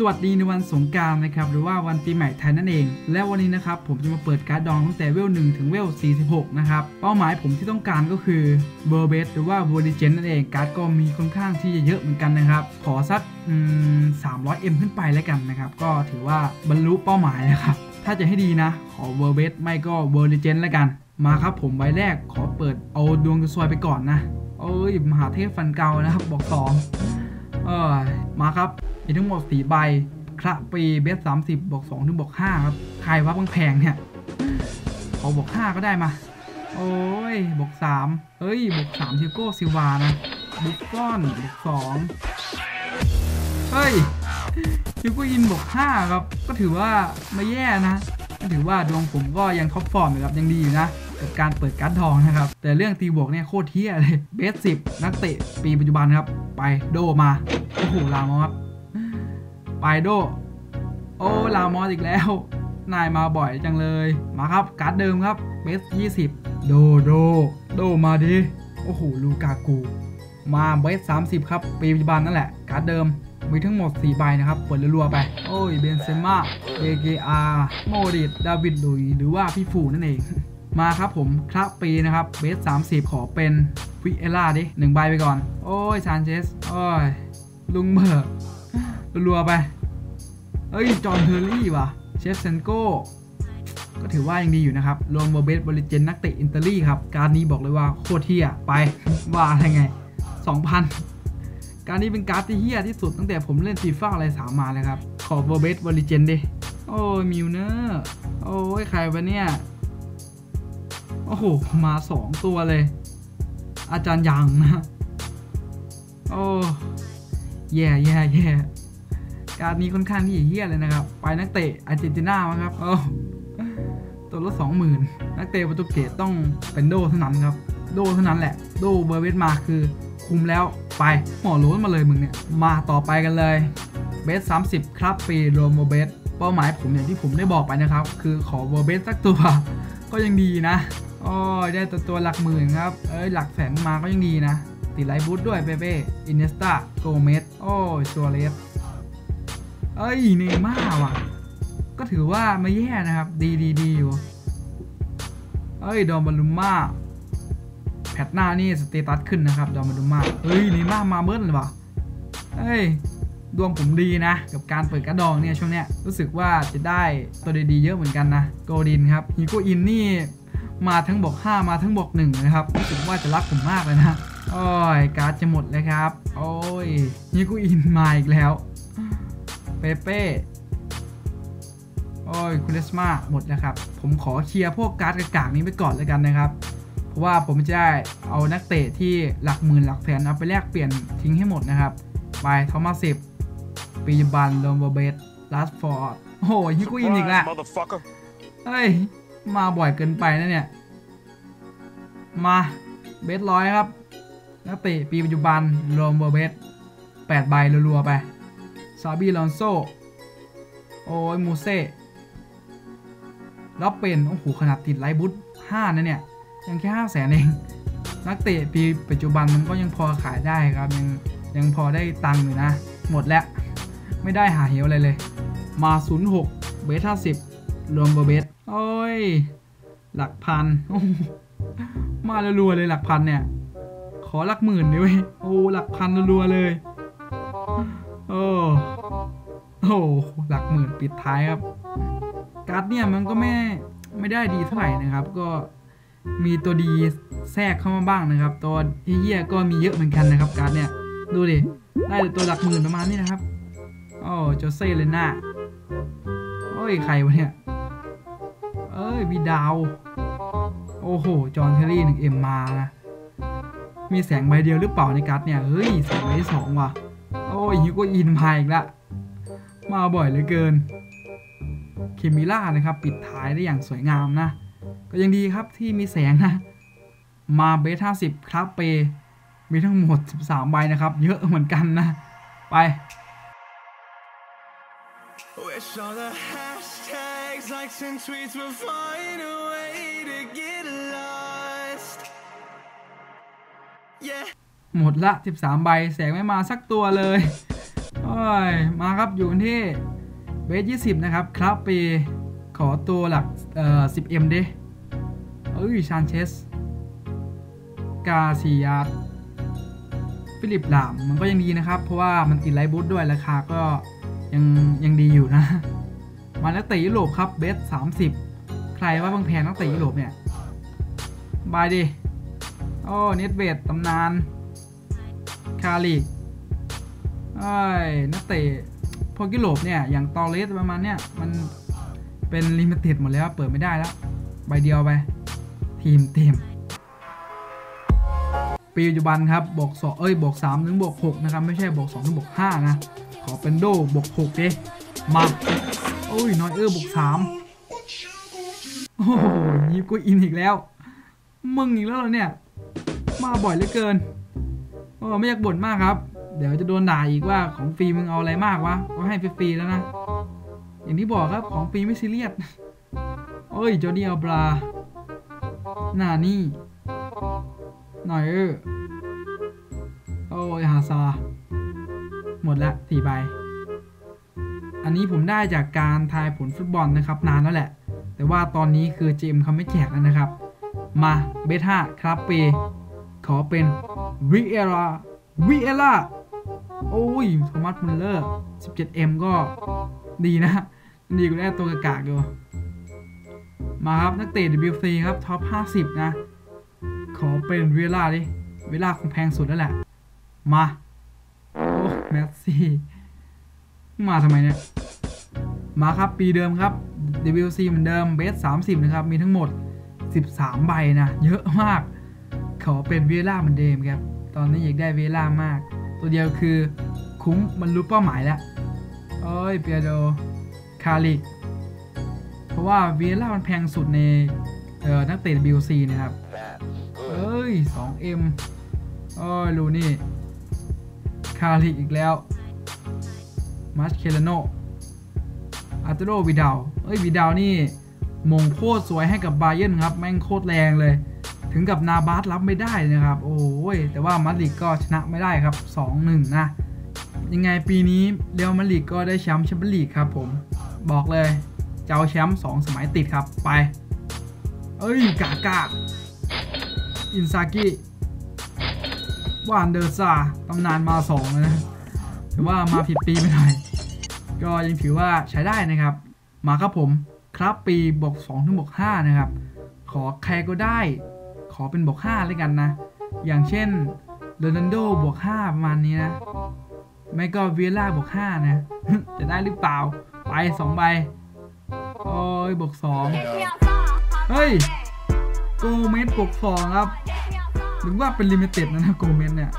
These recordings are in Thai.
สวัสดีในวันสงการนะครับหรือว่าวันปีใหม่ไทยนั่นเอง และวันนี้นะครับผมจะมาเปิดการ์ดดองตั้งแต่เวล1ถึงเวล46 นะครับ เป้าหมายผมที่ต้องการก็คือเบอร์เบสหรือว่าเวอร์ดิเจนนั่นเองการ์ดก็มีค่อนข้างที่จะเยอะเหมือนกันนะครับ ขอสักอืม 300M ขึ้นไปแล้วกันนะครับ ก็ถือว่าบรรลุเป้าหมายนะครับ ถ้าจะให้ดีนะ ขอเวอร์เบสไม่ก็เวอร์ดิเจนแล้วกัน มาครับผมใบแรกขอเปิดเอาดวงกระซวยไปก่อนนะเอ้ยมหาเทพฟันเกานะครับบอกสองเออ มาครับ มีทั้งหมดสี่ใบคระปีเบสสามสิบบวกสองถึงบวกห้าครับ ใครว่าแพงเนี่ยขอบวกห้าก็ได้มา โอ้ยบวกสามเอ้ยบวกสามทิโก้ซิวานะบุฟฟอนบวกสองเฮ้ยทิโก้อินบวกห้าครับ ก็ถือว่าไม่แย่นะก็ถือว่าดวงผมก็ยังท็อปฟอร์มอยู่ครับยังดีอยู่นะกับการเปิดการ์ดทองนะครับ แต่เรื่องตีบวกเนี่ยโคตรเที่ยเลยเบสสิบนักเตะปีปัจจุบันครับ ไปโดมา โอ้โหลามอสไปโด โอ้ลามอสอีกแล้ว นายมาบ่อยจังเลย มาครับ การ์ดเดิมครับเบส20โดโด โดมาดิ โอ้โหลูกากู มาเบส30ครับ ปีปัจจุบันนั่นแหละ การ์ดเดิมมีทั้งหมด 4 ใบนะครับเปิดรัวๆไป โอ้ย เบนเซม่าเบเกอาโมดิตดาวิดลุย หรือว่าพี่ฟูนั่นเอง มาครับผมครับปีนะครับ เบส 30 ขอเป็นวิเอล่าดิหนึ่งใบไปก่อน โอ้ย ซานเชส โอ้ย ลุงเบิร์รัวๆไป เอ้ย จอห์นเทอร์รี่ว่ะ เชฟเซนโก้ ก็ถือว่ายังดีอยู่นะครับ รวมเบเบสบริเจนนักเตะอินเตอรี่ครับ การนี้บอกเลยว่าโคตรเที่ยไป ว่าอะไรไง 2,000 การนี้เป็นการ์ดที่เฮียที่สุดตั้งแต่ผมเล่นฟีฟ่าอะไรสามมาเลยครับ ขอเบเบสบริเจนดิ โอ้ยมิวเนอร์ โอ้ยใครวะเนี่ย โอ้โห มา 2 ตัวเลย อาจารย์ยังนะ โอ้ แย่แย่แย่การนี้ค่อนข้างที่เฮี้ยเลยนะครับ ไปนักเตะอาร์เจนตินามั้งครับโอ้ตัวละสองหมื่นนักเตะโปรตุเกสต้องเป็นโดเท่านั้นครับ โดเท่านั้นแหละ โดเบอร์เวสมาคือคุมแล้วไปหมอล้นมาเลยมึงเนี่ย มาต่อไปกันเลย เบส30ครับปีรวมโมเบสเป้าหมายผมอย่างที่ผมได้บอกไปนะครับ คือขอเบอร์เบสสักตัว ก็ยังดีนะโอ้ได้ตัวตัวหลักหมื่นครับ เอ้ยหลักแสนมาก็ยังดีนะ ติดไลท์บูทด้วยเปเป้อินเนสตาโกเมสโอ้ชัวเรสเอ้ยเนม่าว่ะ ก็ถือว่าไม่แย่นะครับ ดีดีดีอยู่ เอ้ย ดอมบาลุมมาแพทหน้านี่สเตตัสขึ้นนะครับ ดอมบาลุมมาเฮ้ยเนม่ามาเบิ้ลเลยว่ะเอ้ยดวงผมดีนะ กับการเปิดกระดองเนี่ยช่วงเนี้ยรู้สึกว่าจะได้ตัวดีๆเยอะเหมือนกันนะ โกดินครับฮิโกอินนี่มาทั้งบอก 5 มาทั้งบอก1นะครับรู้สึกว่าจะรักผมมากเลยนะ โอ้ยการ์ดจะหมดเลยครับ โอ้ยฮิโกอินมาอีกแล้ว เปเป้โอ้ยคุเลสมาหมดแล้วครับ ผมขอเคลียร์พวกการ์ดกากๆนี้ไปก่อนเลยกันนะครับ เพราะว่าผมจะได้เอานักเตะที่หลักหมื่นหลักแสนเอาไปแลกเปลี่ยนทิ้งให้หมดนะครับ ไปทอมัสสิบปีบันโลมเบสลาสฟอร์ด โอ้โหฮิกุอินอีกแล้ว motherfucker. เฮ้ย มาบ่อยเกินไปนะเนี่ย มา เบสร้อยครับ นักเตะปีปัจจุบันรวมเบอร์เบสแปดใบรัวๆไป ซาบีลอนโซ โอ้ยมูเซ่แล้วเป็น โอ้โห ขนาดติดไลบุ๊ห้านะเนี่ย ยังแค่ห้าแสนเอง นักเตะปีปัจจุบันมันก็ยังพอขายได้ครับ ยังยังพอได้ตังค์อยู่นะ หมดแล้ว ไม่ได้หาเหวอะไรเลย มา 06 เบส50รวมเบอร์เบส โอ้ย หลักพัน มารัวๆเลยหลักพันเนี่ย ขอหลักหมื่นดิเว้ยโอ้หลักพันรัวเลย โอ้โอ้หลักหมื่นปิดท้ายครับ การ์ดเนี่ยมันก็ไม่ไม่ได้ดีเท่าไหร่นะครับ ก็มีตัวดีแทรกเข้ามาบ้างนะครับ ตัวเฮี้ยก็มีเยอะเหมือนกันนะครับ การ์ดเนี่ยดูดิได้ตัวหลักหมื่นประมาณนี้นะครับโอ้โจเซ่เลน่าโอ้ยใครวะเนี่ยเอ้ยวีดาว โอ้โห จอห์นเทอรี่หนึ่งเอ็มมานะ มีแสงใบเดียวหรือเปล่าในการ์ดเนี่ย เฮ้ยแสงใบสองว่ะ โอ้ยฮิวโกอินมาอีกละ มาบ่อยเหลือเกิน เคมิล่านะครับ ปิดท้ายได้อย่างสวยงามนะ ก็ยังดีครับที่มีแสงนะ มาเบส50ครับเป มีทั้งหมด 13 ใบนะครับ เยอะเหมือนกันนะ ไป Wish all the hashtags, likes, and tweets would find หมดละ 13 ใบ แสงไม่มาสักตัวเลยโอ้ยมาครับอยู่ที่เบสยี่สิบนะครับ ครับปีขอตัวหลักเอ่อสิบเอ็มดิเอ้ยชานเชส กาซิยาฟิลิปหลามมันก็ยังดีนะครับ เพราะว่ามันติดไลท์บูทด้วยราคาก็ยังยังดีอยู่นะ มานักเตะยุโรปครับเบสสามสิบใครว่าบางแพงนักเตะยุโรปเนี่ย บายดิ โอ้เน็ตเวดตำนาน คาลิกเอ้ยนักเตะพวกยุโรปเนี่ย อย่างตอเลสประมาณเนี้ยมันเป็นลิมิเต็ดหมดแล้วเปิดไม่ได้แล้ว ใบเดียวไป ทีมเต็มปีปัจจุบันครับบวกสองเอ้ยบวกสามถึงบวกหกนะครับ ไม่ใช่บวกสองถึงบวกห้านะ ขอเป็นโดบวกหกดิมาโอ้ยน้อยเออร์บวกสามโอ้โหยิบกูอินอีกแล้ว มึงอีกแล้วเหรอเนี่ย มาบ่อยเหลือเกินโอ้ไม่อยากบ่นมากครับ เดี๋ยวจะโดนด่าอีกว่าของฟรีมึงเอาอะไรมากวะก็ให้ฟรีแล้วนะ อย่างที่บอกครับของฟรีไม่ซีเรียสโอ้ยจอร์ดี้อัลบราหน้านี่หน่อยเออโอ้ยฮาซาหมดละสี่ใบ อันนี้ผมได้จากการทายผลฟุตบอลนะครับ นานแล้วแหละ แต่ว่าตอนนี้คือเจมเขาไม่แจกแล้วนะครับ มาเบท่าครับเป ขอเป็นวิเอล่าวิเอล่าโอ้ยโทมัสมุลเลอร์ 17M ก็ดีนะ ดีกว่าได้ตัวกากๆอยู่ มาครับ นักเตะ WC ครับ ท็อป 50 นะ ขอเป็นเวล่าดิ เวล่าคงแพงสุดแล้วแหละ มา โอ้แมสซี่มาทำไมเนี่ย มาครับปีเดิมครับ WC เหมือนเดิมเบส 30 นะครับ มีทั้งหมด 13 ใบนะ เยอะมาก ขอเป็นเวล่าเหมือนเดิมครับ ตอนนี้อยากได้เวล่ามาก ตัวเดียวคือคุ้มบรรลุเป้าหมายแล้วโอ้ยเปียโดคาลิก เพราะว่าเวล่ามันแพงสุดในนักเตะ WC นะครับ เอ้ย 2M โอ้ยลูนี่ คาลิกอีกแล้วมัชเคลโนอาร์เตโรวิดาวเอ้ยวิดาวนี่มงโคตรสวยให้กับบาเยร์นครับ แม่งโคตรแรงเลย ถึงกับนาบาสรับไม่ได้นะครับ โอ้ยแต่ว่ามาดริดก็ชนะไม่ได้ครับ 2-1 นะ ยังไงปีนี้เรอัลมาดริดก็ได้แชมป์แชมเปี้ยนลีกครับผมบอกเลยจะเอาแชมป์2สมัยติดครับไป เอ้ย กากาอินซากิวานเดอร์ซาตำนานมา2แล้วนะถือว่ามาผิดปีไปหน่อย ก็ยังถือว่าใช้ได้นะครับ มาครับผม ครับปีบวก2ถึงบวก5นะครับ ขอใครก็ได้ อเป็นบวก5เลยกันนะ อย่างเช่นโรนัลโดบวก5ประมาณนี้นะ ไม่ก็เวียล่าบวก5นะ จะได้หรือเปล่า ไป 2 ใบ โอ้ยบวก2 เฮ้ย โกเมสบวก2ครับหรือว่าเป็นลิมิเต็ดนะนะโกเมสเนี่ย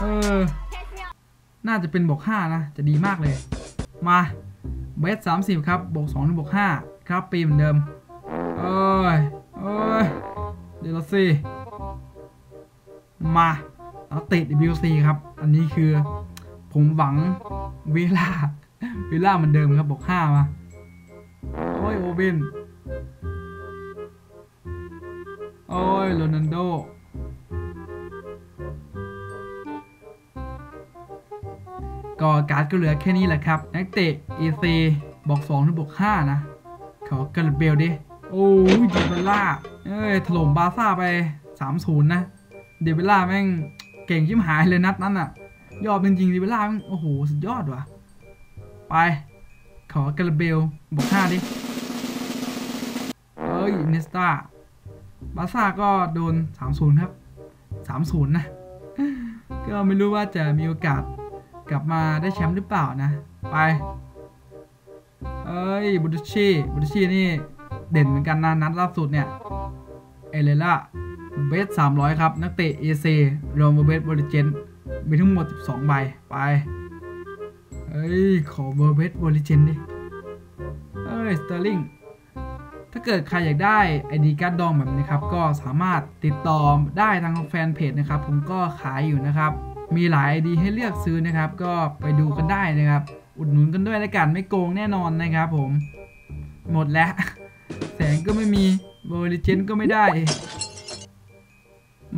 เออ น่าจะเป็นบวก5นะ จะดีมากเลย มาเบส30ครับบวก2ถึงบวก5ครับปีเหมือนเดิม เอ้ยเอ้ย เดี๋ยวเราสิมาเราติด WC ครับ อันนี้คือผมหวังเวลาเวลาเหมือนเดิมครับบอก5มาโอ้ยโอเวนโอ้ยโรนันโดก็การ์ดก็เหลือแค่นี้แหละครับ นักเตะ EC บอก2ถึงบอก5นะ ขอกระเบลดิ โอ้ยเดเบล่า เอ้ยถล่มบาซ่าไป 3-0 นะ เดเบล่าแม่งเก่งชิมหายเลยนัดนั้นอะ ยอดเป็นจริงเดเบล่าแม่งโอ้โห สุดยอดว่ะ ไป ขอกระเบลบอก5ดิ เอ้ยเนสตาบาซ่าก็โดน 3-0 ครับ 3-0 นะ ก็ไม่รู้ว่าจะมีโอกาสกลับมาได้แชมป์หรือเปล่านะ ไป เอ้ยบุตชีบุตชีนี่เด่นเหมือนกันนะนัดล่าสุดเนี่ย เอเลล่าเบส300 ครับ นักเตะเอเซรวมเบสบริเจนมีทั้งหมด 12 ใบ ไปเอ้ย ขอเบอร์เบสบริเจนดิ เอ้ย สเตอร์ลิง ถ้าเกิดใครอยากได้ไอดีการ์ดดองแบบนี้ครับ ก็สามารถติดต่อได้ทางแฟนเพจนะครับ ผมก็ขายอยู่นะครับ มีหลายไอดีให้เลือกซื้อนะครับ ก็ไปดูกันได้นะครับ อุดหนุนกันด้วยแล้วกันไม่โกงแน่นอนนะครับผม หมดแล้ว แสงก็ไม่มี เบอริเจนก็ไม่ได้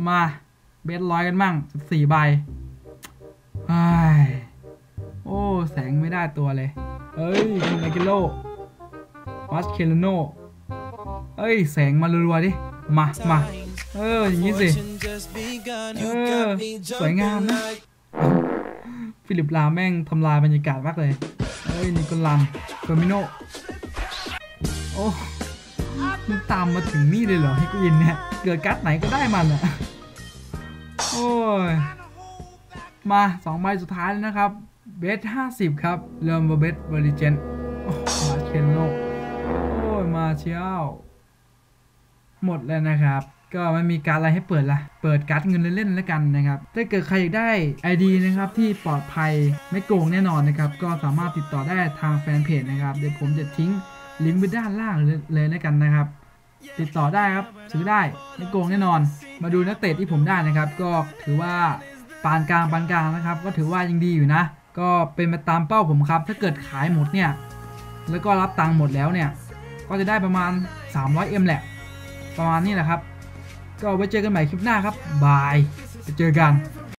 มา เบสร้อยกันบ้างสี่ใบไอโอ้ แสงไม่ได้ตัวเลย เอ้ยคุณไอกิโลวัสเคลโน เอ้ย แสงมารัวๆดิ มา มา เออ อย่างนี้สิ เออ สวยงามนะ ฟิลิปลาแม่งทำลายบรรยากาศมากเลย เอ้ยนิโคลัมเฟอร์มิโน โอ้ มึงตามมาถึงนี่เลยเหรอให้กูอินเนี่ย เกิดการ์ดไหนก็ได้มันอะโอ้ย มาสองใบสุดท้ายแล้วนะครับ เบสห้าสิบครับ เริ่มเบสเวอร์เจนโอ้มาเคนโลโอ้ย มาเชียวหมดแล้วนะครับก็ไม่มีการอะไรให้เปิดละ เปิดการ์ดเงินเล่นๆแล้วกันนะครับ ถ้าเกิดใครอยากได้ ID นะครับที่ปลอดภัยไม่โกงแน่นอนนะครับ ก็สามารถติดต่อได้ทางแฟนเพจนะครับ เดี๋ยวผมจะทิ้ง ลิงก์ไว้ด้านล่างเลยแล้วกันนะครับ ติดต่อได้ครับซื้อได้ไม่โกงแน่นอน มาดูนักเตะที่ผมได้นะครับ ก็ถือว่าปานกลางปานกลางนะครับ ก็ถือว่ายังดีอยู่นะ ก็เป็นไปตามเป้าผมครับ ถ้าเกิดขายหมดเนี่ยแล้วก็รับตังค์หมดแล้วเนี่ย ก็จะได้ประมาณ 300M แหละ ประมาณนี้แหละครับ ก็ไว้เจอกันใหม่คลิปหน้าครับบายไปเจอกัน